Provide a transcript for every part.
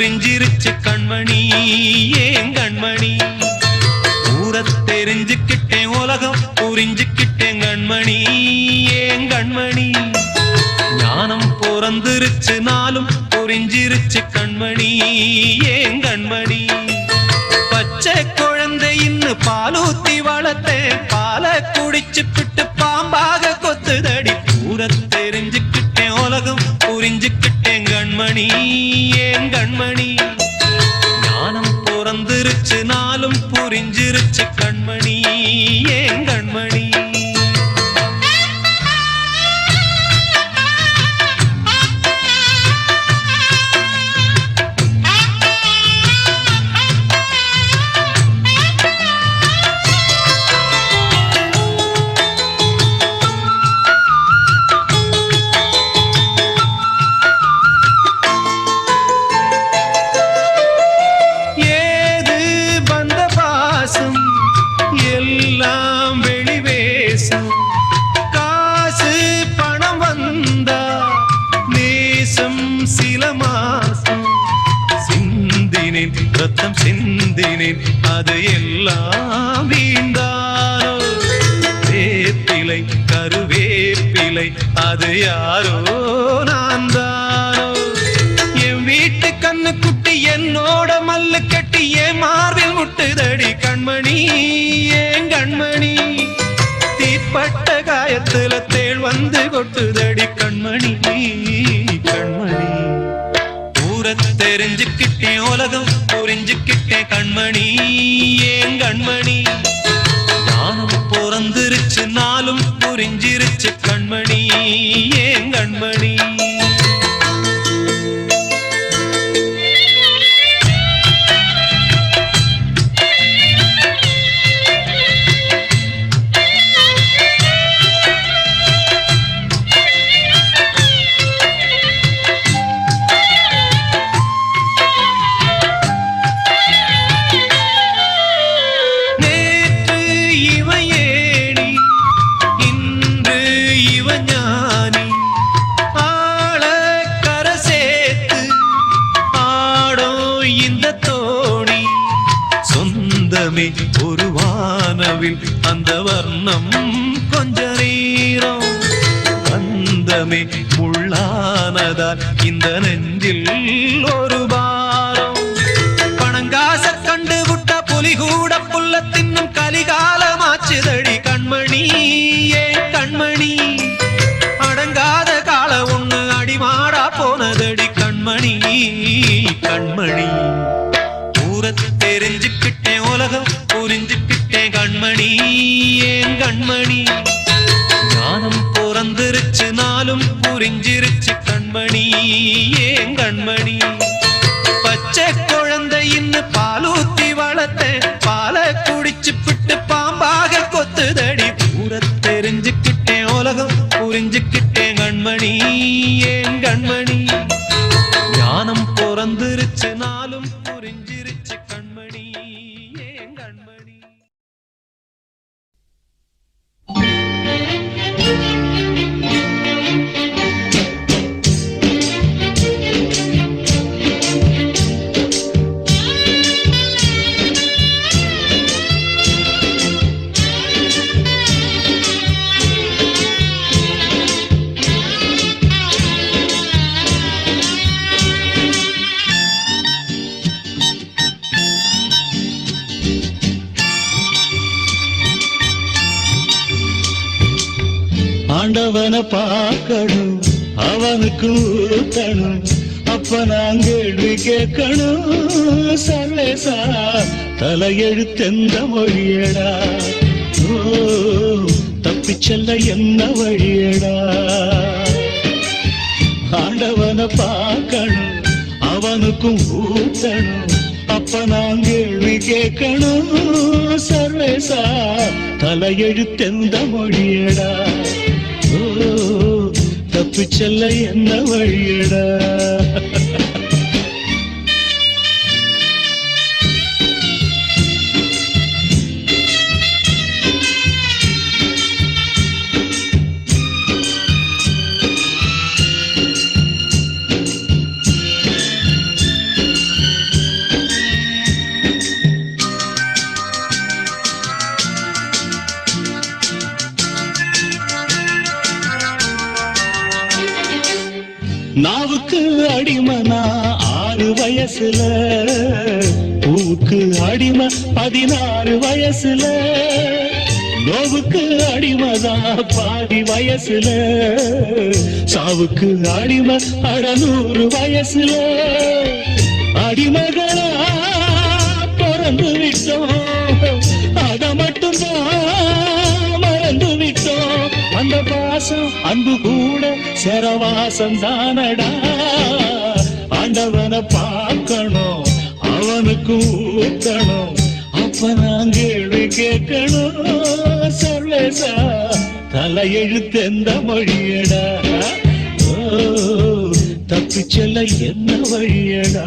புரிஞ்சிருச்சு கண்மணி ஏன் கண்மணி? ஊர தெரிஞ்சுக்கிட்டேன் உலகம் புரிஞ்சுக்கிட்டேன் கண்மணி ஏன் கண்மணி? ஞானம் பிறந்திருச்சு நாளும் புரிஞ்சிருச்சு கண்மணி ஏன் கண்மணி? பச்சை குழந்தை இன்னும் பாலூத்தி வளர்த்தேன் பாலை குடிச்சு பிட்டு பாம்பாக கொத்துதடி. பூர தெரிஞ்சுக்கிட்டேன் உலகம் புரிஞ்சுக்கிட்டேன் கண்மணி ஏன் கண்மணி? ஞானம் பிறந்திருச்சு நாளும் புரிஞ்சிருச்சு கண்மணி ஏன் கண்மணி ஏன் கண்மணி? தீப்பட்ட காயத்துல தேள் வந்து கொட்டுதடி கண்மணி கண்மணி. ஊர தெரிஞ்சுக்கிட்டேன் உலகம் புரிஞ்சுக்கிட்டேன் கண்மணி ஏன் கண்மணி? ஞானம் பிறந்திருச்சு நாளும் புரிஞ்சு சொந்தமே உருவானவில் அந்த வர்ணம் கொஞ்ச நேரம். அந்தமே முள்ளானதால் இந்த நெஞ்சில் ஒரு பாரம். பணங்காச கண்டு விட்ட புலிகூட புல்ல தின்னும் கலிகாலமாச்சுதடி கண்மணி ஏ கண்மணி. அடங்காத கால ஒண்ணு அடிமாடா போனதடி கண்மணி கண்மணி. தூர தெரிஞ்சுக்கிட்டேன் உலகம் புரிஞ்சுக்கிட்டேன் கண்மணி ஏன் கண்மணி? ஞானம் பிறந்துருச்சு நாளும் புரிஞ்சிருச்சு கண்மணி ஏன் கண்மணி? பச்சை குழந்தை இன்னும் பாலூத்தி வளர்த்த பாலை குடிச்சு பிட்டு பாம்பாக கொத்துதடி. தூர தெரிஞ்சுக்கிட்டேன் உலகம் புரிஞ்சுக்கிட்டேன் கண்மணி ஏன் பார்க்கணும். அவனுக்கு ஊத்தணும் அப்ப நான் கேள்வி கேட்கணும். சர்வேசா தலையெழுத்தெந்த மொழியடா. ஓ தப்பிச் செல்ல என்ன வழியடா. ஆண்டவனை பார்க்கணும். அவனுக்கும் ஊத்தணும் அப்ப நான் கேள்வி கேட்கணும். சர்வேசா தலையெழுத்தெந்த மொழியடா. ஓ தப்பு செல்ல என்ன வழியடா? நாவுக்கு அடிமனா ஆறு வயசுல பூவுக்கு அடிமை பதினாறு வயசுல. நோவுக்கு அடிமதா பாதி வயசுல சாவுக்கு அடிமை அடநூறு வயசுல. அடிமகளா பிறந்து விட்டோம் அத மட்டும்தான் மறந்து விட்டோம் அந்த பாசம் அன்பு கூட சரவாசம் தானடா ஆண்டவனை பார்க்கணும் அவனுக்கு ஊத்தணும் அப்ப நான் கேள்வி கேட்கணும். சர்வேசா தலையெழுத்தெந்த மொழியடா தப்பிச்செல்ல என்ன வழியடா?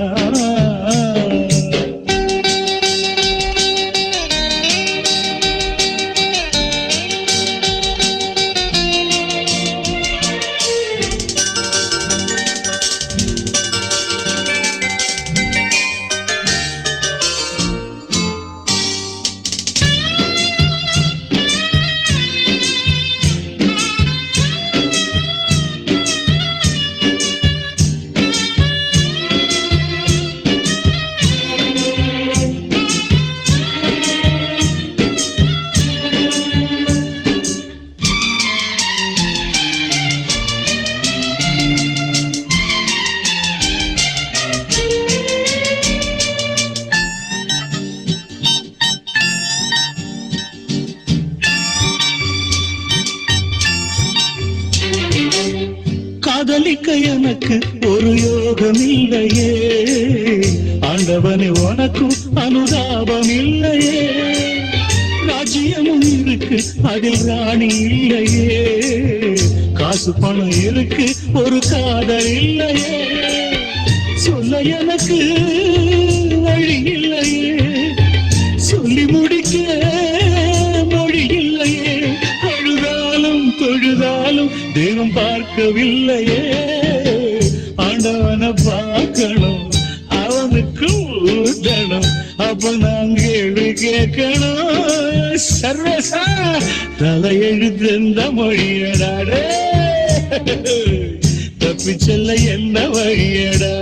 இல்லையே. காசு பணம் இருக்கு ஒரு காதல் இல்லையே. சொல்ல எனக்கு வழி இல்லையே. சொல்லி முடிக்க மொழி இல்லையே. அழுதாலும் தொழுதாலும் தெய்வம் பார்க்கவில்லையே. ஆண்டவனை பார்க்கணும் அவனுக்கு ஊட்டணும். அப்ப நான் கேட்கணும் சர்வசா தலையெழுத்து எந்த மொழியடாடே தப்பிச்சல்ல என்ன வழியடா.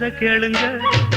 கதை கேளுங்க.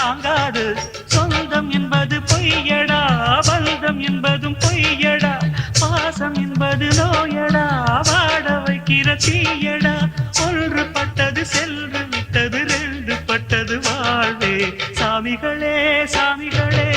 தாங்காது. சொந்தம் என்பது பொய்யடா பந்தம் என்பதும் பொய்யடா பாசம் என்பது நோயடா வாட வைக்கிற தீயடா. ஒன்று பட்டது சென்று விட்டது ரெண்டு பட்டது வாழ்வே. சாமிகளே சாமிகளே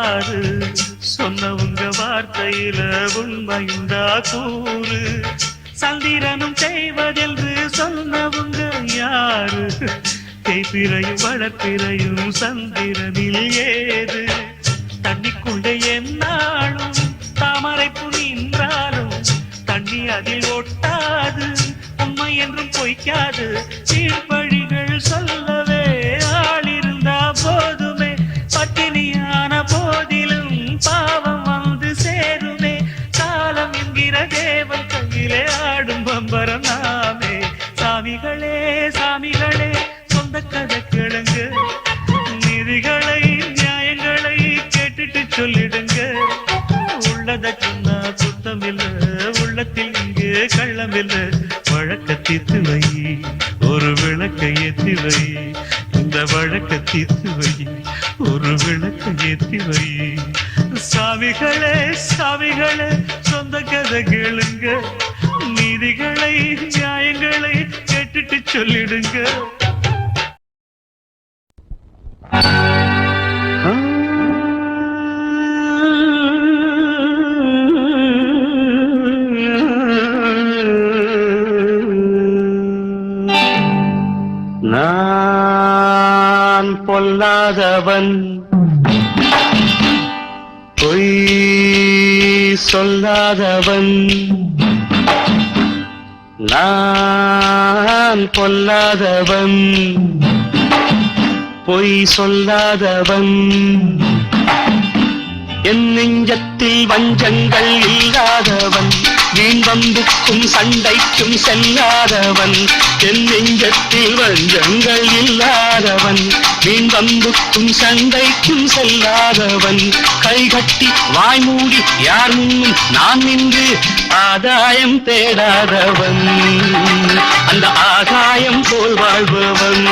பாடு. சொன்ன உங்க வார்த்தையில உண்மையுண்டா? கூறு. சந்திரனும் செய்வதென்று சொன்னவங்க யாரு? தேய்பிரையும் வளர்ப்பிரையும் சந்திரனில் ஏது? தண்ணிக்குள்ளே என்னாலும் தாமரை நின்றாலும் தண்ணி அதில் ஒட்டாது. உண்மை என்றும் பொய்க்காது. சீர்பழிகள் சொல்ல கள்ளம் இல்ல வழக்க வை ஒரு விளக்க ஏற்றி வை இந்த வழக்க தீர்த்து வை ஒரு விளக்க ஏற்றி வை சாவிகளே சாவிகளே சொந்த கதை கேளுங்க. நீதிகளை நியாயங்களை கேட்டுட்டு சொல்லிடுங்க. நான் பொல்லாதவன். பொய் சொல்லாதவன். நான் பொல்லாதவன். பொய் சொல்லாதவன். என் நெஞ்சத்தில் வஞ்சங்கள் இல்லாதவன். வீண் வம்புக்கும் சண்டைக்கும் செல்லாதவன் என் நெஞ்சத்தில் வஞ்சங்கள் இல்லாதவன். வீண் வம்புக்கும் சண்டைக்கும் செல்லாதவன். கைகட்டி வாய் மூடி யார் முன்னும் நான் நின்று ஆதாயம் தேடாதவன். அந்த ஆகாயம் போல் வாழ்பவன்.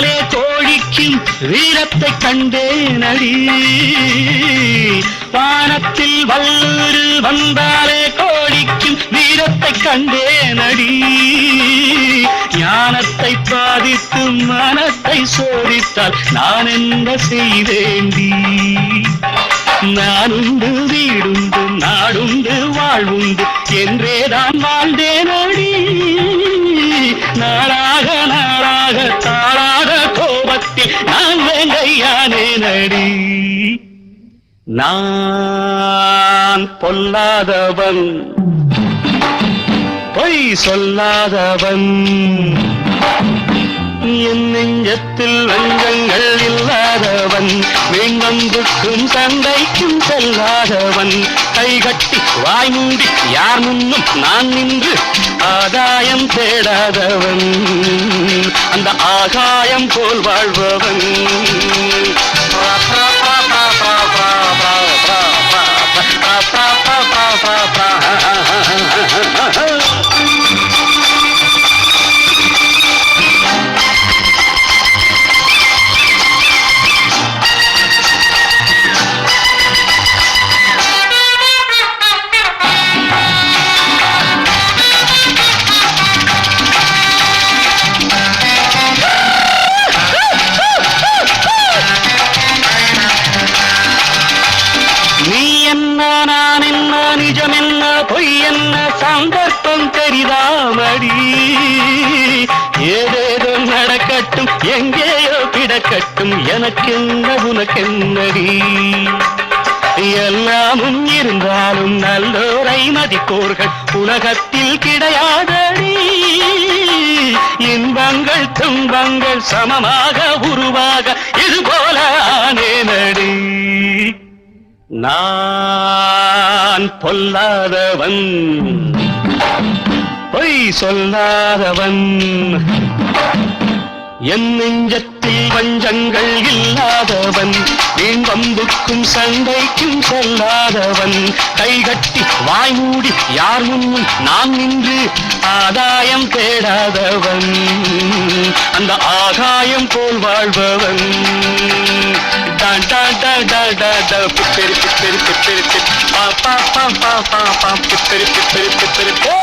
வந்தாலே தோழிக்கும் வீரத்தை கண்டேன் அடி வானத்தில் வல்லூர் வந்தாலே கோழிக்கும் வீரத்தை கண்டேன் அடி ஞானத்தை பாதித்து மனத்தை சோதித்தால் நான் என்ன செய்தேண்டி நானுண்டு வீடுண்டு நாடுண்டு வாழ்வுண்டு என்றே என்றேதான் வாழ்ந்தேனடி. நாளாக ஏனடி நான் பொல்லாதவன். பொய் சொல்லாதவன். என் நெஞ்சத்தில் வஞ்சங்கள் இல்லாதவன். வேங்கம்புக்கும் தந்தைக்கும் செல்லாதவன். கைகட்டி வாய் மூடி யார் முன்னும் நான் நின்று ஆதாயம் தேடாதவன். அந்த ஆகாயம் போல் வாழ்பவன். Ha ha ha ha ha! உனக்கென்ன உனக்கென்னடி? எல்லாமும் இருந்தாலும் நல்லோரை மதிப்போர்கள் உலகத்தில் கிடையாதடி. இன்பங்கள் துன்பங்கள் சமமாக உருவாக இது போல ஆனேனடி நான் பொல்லாதவன் பொய் சொல்லாதவன். என் வீட்டில் வஞ்சங்கள் இல்லாதவன் வீண் வம்புக்கும் சண்டைக்கும் செல்லாதவன். கைகட்டி வாய்மூடி யார் முன்னும் நான் நின்று ஆதாயம் தேடாதவன். அந்த ஆகாயம் போல் வாழ்பவன். டான் டான் டா பா பா பா பா பா பா பிப்பெரி பிப்பெரி பிப்பெரி போ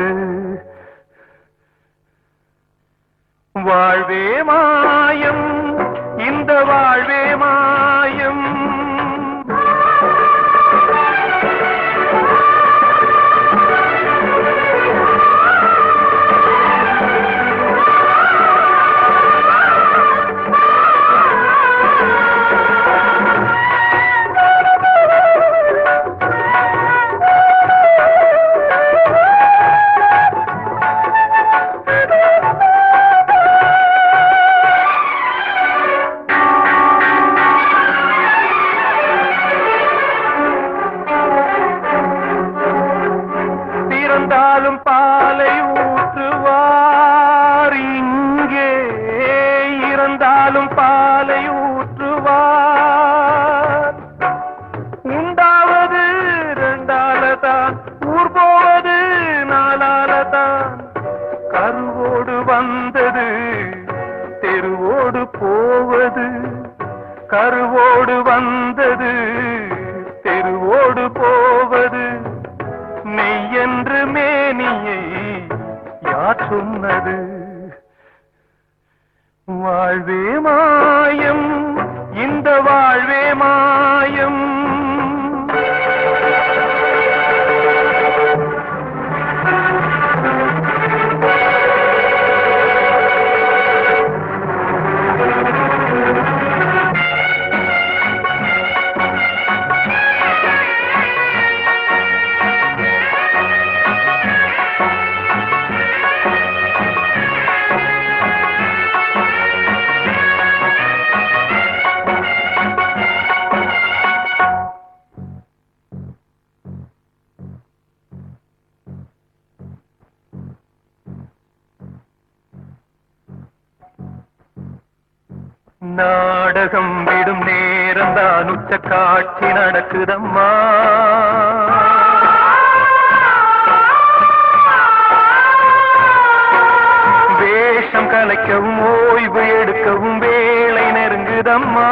Amen. வேஷம் ஓய்வு எடுக்கவும் வேலை நெருங்குதம்மா.